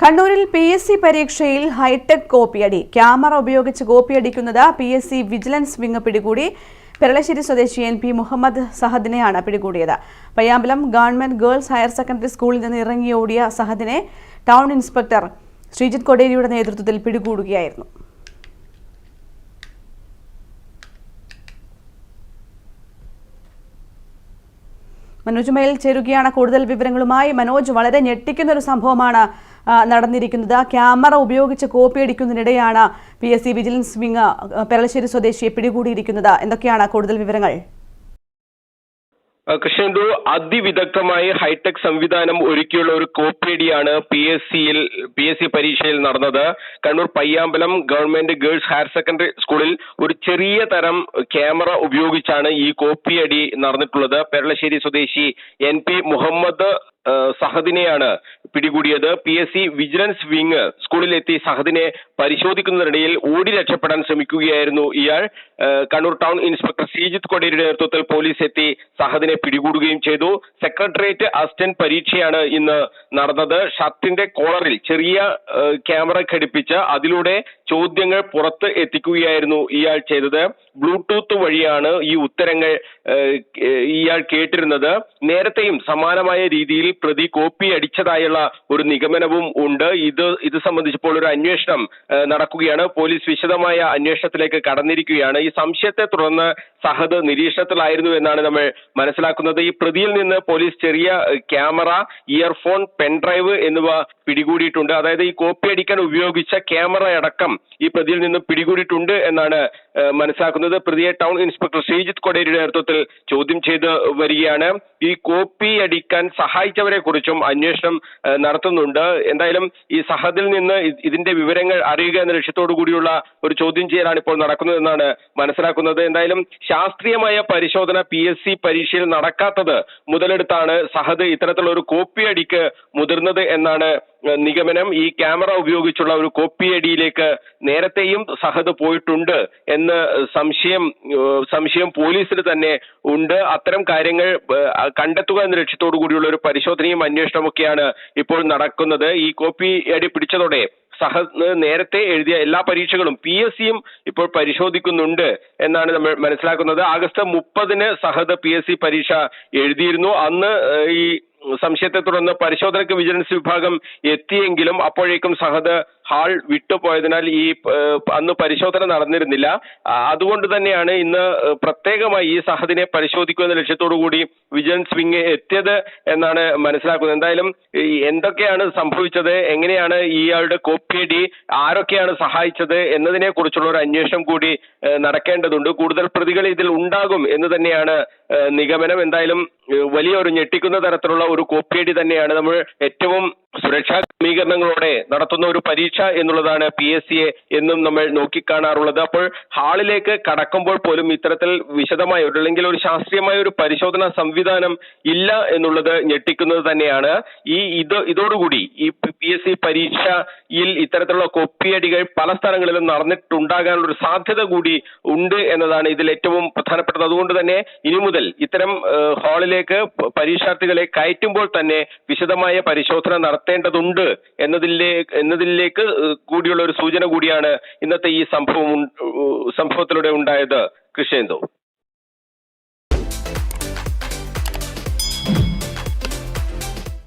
കണ്ണൂരിൽ P S C പരീക്ഷയിൽ hitech കോപ്പിയടി. ക്യാമറ ഉപയോഗിച്ച് കോപ്പിയടിക്കുന്നത് P S C vigilance wing പിടികൂടി. പെരളശ്ശേരി സ്വദേശി എൻ പി മുഹമ്മദ് സഹദിനെയാണ് പിടികൂടിയത്. Payyambalam government girls higher secondary സ്കൂളിൽ നിന്ന് ഇറങ്ങിയോടിയ സഹദിനെ ടൗൺ ഇൻസ്പെക്ടർ ശ്രീജിത് കൊടേരിയുടെ നേതൃത്വത്തിൽ പിടികൂടുകയായിരുന്നു. മനോജുമയിൽ ചേരുകയാണ് കൂടുതൽ വിവരങ്ങളുമായി. മനോജ് വളരെ ഞെട്ടിക്കുന്ന ഒരു സംഭവമാണ് ആ, ക്യാമറ ഉപയോഗിച്ച് കോപ്പിയടിക്കുന്നതിനിടെയാണ് P S C vigilance wing Peralassery സ്വദേശിയെ പിടികൂടിയിരിക്കുന്നത്. എന്തൊക്കെയാണ് കൂടുതൽ വിവരങ്ങൾ? കൃഷ്ണൻഡു അതിവിദഗ്ധമായി ഹൈടെക് സംവിധാനം ഒരുക്കിയുള്ള ഒരു കോപ്പിയടിയാണ് പി എസ് സിയിൽ പി എസ് സി പരീക്ഷയിൽ നടന്നത്. Kannur Payyambalam government girls higher secondary സ്കൂളിൽ ഒരു ചെറിയ തരം ക്യാമറ ഉപയോഗിച്ചാണ് ഈ കോപ്പിയടി നടന്നിട്ടുള്ളത്. പെരളശ്ശേരി സ്വദേശി എൻ പി മുഹമ്മദ് സഹദിനെയാണ് പിടികൂടിയത്. P S C vigilance wing സ്കൂളിലെത്തി സഹദിനെ പരിശോധിക്കുന്നതിനിടയിൽ ഓടി രക്ഷപ്പെടാൻ ശ്രമിക്കുകയായിരുന്നു ഇയാൾ. കണ്ണൂർ ടൗൺ ഇൻസ്പെക്ടർ ശ്രീജിത്ത് കൊടേരിയുടെ നേതൃത്വത്തിൽ പോലീസ് എത്തി സഹദിനെ പിടികൂടുകയും ചെയ്തു. സെക്രട്ടേറിയറ്റ് അസിസ്റ്റന്റ് പരീക്ഷയാണ് ഇന്ന് നടന്നത്. ഷർട്ടിന്റെ കോളറിൽ ചെറിയ ക്യാമറ ഘടിപ്പിച്ച് അതിലൂടെ ചോദ്യങ്ങൾ പുറത്ത് എത്തിക്കുകയായിരുന്നു ഇയാൾ ചെയ്തത്. ബ്ലൂടൂത്ത് വഴിയാണ് ഈ ഉത്തരങ്ങൾ ഇയാൾ കേട്ടിരുന്നത്. നേരത്തെയും സമാനമായ രീതിയിൽ പ്രതി കോപ്പി അടിച്ചതായുള്ള ഒരു നിഗമനവും ഉണ്ട്. ഇത് ഇത് സംബന്ധിച്ചപ്പോൾ ഒരു അന്വേഷണം നടക്കുകയാണ്. പോലീസ് വിശദമായ അന്വേഷണത്തിലേക്ക് കടന്നിരിക്കുകയാണ്. ഈ സംശയത്തെ തുടർന്ന് സഹദ് നിരീക്ഷണത്തിലായിരുന്നു എന്നാണ് നമ്മൾ മനസ്സിലാക്കുന്നത്. ഈ പ്രതിയിൽ നിന്ന് പോലീസ് ചെറിയ ക്യാമറ ഇയർഫോൺ പെൻഡ്രൈവ് എന്നിവ പിടികൂടിയിട്ടുണ്ട്. അതായത് ഈ കോപ്പി അടിക്കാൻ ഉപയോഗിച്ച ക്യാമറ അടക്കം ഈ പ്രതിയിൽ നിന്നും പിടികൂടിയിട്ടുണ്ട് എന്നാണ് മനസ്സിലാക്കുന്നത്. പ്രതിയെ ടൗൺ ഇൻസ്പെക്ടർ ശ്രീജിത്ത് കൊടേരിയുടെ നേതൃത്വത്തിൽ ചോദ്യം ചെയ്ത് വരികയാണ്. ഈ കോപ്പി അടിക്കാൻ സഹായിച്ചവരെ കുറിച്ചും അന്വേഷണം നടത്തുന്നുണ്ട്. എന്തായാലും ഈ സഹദിൽ നിന്ന് ഇതിന്റെ വിവരങ്ങൾ അറിയുക എന്ന ലക്ഷ്യത്തോടു കൂടിയുള്ള ഒരു ചോദ്യം ചെയ്യലാണ് ഇപ്പോൾ നടക്കുന്നതെന്നാണ് മനസ്സിലാക്കുന്നത്. എന്തായാലും ശാസ്ത്രീയമായ പരിശോധന പി എസ് സി പരീക്ഷയിൽ നടക്കാത്തത് മുതലെടുത്താണ് സഹദ് ഇത്തരത്തിലുള്ള ഒരു കോപ്പി അടിക്ക് മുതിർന്നത് എന്നാണ് നിഗമനം ഈ ക്യാമറ ഉപയോഗിച്ചുള്ള ഒരു കോപ്പി അടിയിലേക്ക് നേരത്തെയും സഹദ് പോയിട്ടുണ്ട് എന്ന് സംശയം സംശയം പോലീസിൽ തന്നെ ഉണ്ട്. അത്തരം കാര്യങ്ങൾ കണ്ടെത്തുക എന്ന ലക്ഷ്യത്തോടു കൂടിയുള്ള ഒരു പരിശോധനയും അന്വേഷണമൊക്കെയാണ് ഇപ്പോൾ നടക്കുന്നത്. ഈ കോപ്പി അടി പിടിച്ചതോടെ സഹ നേരത്തെ എഴുതിയ എല്ലാ പരീക്ഷകളും പി എസ് സിയും ഇപ്പോൾ പരിശോധിക്കുന്നുണ്ട് എന്നാണ് നമ്മൾ മനസ്സിലാക്കുന്നത്. ആഗസ്റ്റ് മുപ്പതിന് സഹദ് പി എസ് സി പരീക്ഷ എഴുതിയിരുന്നു. അന്ന് ഈ സംശയത്തെ തുടർന്ന് പരിശോധനയ്ക്ക് വിജിലൻസ് വിഭാഗം എത്തിയെങ്കിലും അപ്പോഴേക്കും സഹദ് ഹാൾ വിട്ടുപോയതിനാൽ ഈ അന്ന് പരിശോധന നടന്നിരുന്നില്ല. അതുകൊണ്ട് തന്നെയാണ് ഇന്ന് പ്രത്യേകമായി ഈ സഹദിനെ പരിശോധിക്കുക എന്ന ലക്ഷ്യത്തോടു കൂടി വിജിലൻസ് വിങ് എത്തിയത് എന്നാണ് മനസ്സിലാക്കുന്നത്. എന്തായാലും എന്തൊക്കെയാണ് സംഭവിച്ചത് എങ്ങനെയാണ് ഇയാളുടെ കോപ്പിയടി ആരൊക്കെയാണ് സഹായിച്ചത് എന്നതിനെ കുറിച്ചുള്ള ഒരു അന്വേഷണം കൂടി നടക്കേണ്ടതുണ്ട്. കൂടുതൽ പ്രതികൾ ഇതിൽ ഉണ്ടാകും എന്ന് തന്നെയാണ് നിഗമനം. എന്തായാലും വലിയൊരു ഞെട്ടിക്കുന്ന തരത്തിലുള്ള ഒരു കോപ്പിയടി തന്നെയാണ് നമ്മൾ ഏറ്റവും സുരക്ഷാ ക്രമീകരണങ്ങളോടെ നടത്തുന്ന ഒരു പരീക്ഷ എന്നുള്ളതാണ് പി എസ് സിയെ എന്നും നമ്മൾ നോക്കിക്കാണാറുള്ളത്. അപ്പോൾ ഹാളിലേക്ക് കടക്കുമ്പോൾ പോലും ഇത്തരത്തിൽ വിശദമായ ഒരു അല്ലെങ്കിൽ ഒരു ശാസ്ത്രീയമായ ഒരു പരിശോധനാ സംവിധാനം ഇല്ല എന്നുള്ളത് ഞെട്ടിക്കുന്നത് തന്നെയാണ്. ഈ ഇത് ഇതോടുകൂടി ഈ പി എസ് സി പരീക്ഷയിൽ ഇത്തരത്തിലുള്ള കൊപ്പിയടികൾ പല സ്ഥലങ്ങളിലും നടന്നിട്ടുണ്ടാകാനുള്ള ഒരു സാധ്യത കൂടി ഉണ്ട് എന്നതാണ് ഇതിൽ ഏറ്റവും പ്രധാനപ്പെട്ടത്. അതുകൊണ്ട് തന്നെ ഇനി മുതൽ ഇത്തരം ഹാളിലേക്ക് പരീക്ഷാർത്ഥികളെ കയറ്റുമ്പോൾ തന്നെ വിശദമായ പരിശോധന നടത്തേണ്ടതുണ്ട് എന്നതിലേ എന്നതിലേക്ക് കൂടിയുള്ള ഒരു സൂചന കൂടിയാണ് ഇന്നത്തെ ഈ സംഭവം സംഭവത്തിലൂടെ ഉണ്ടായത്. കൃഷ്ണേന്ദു.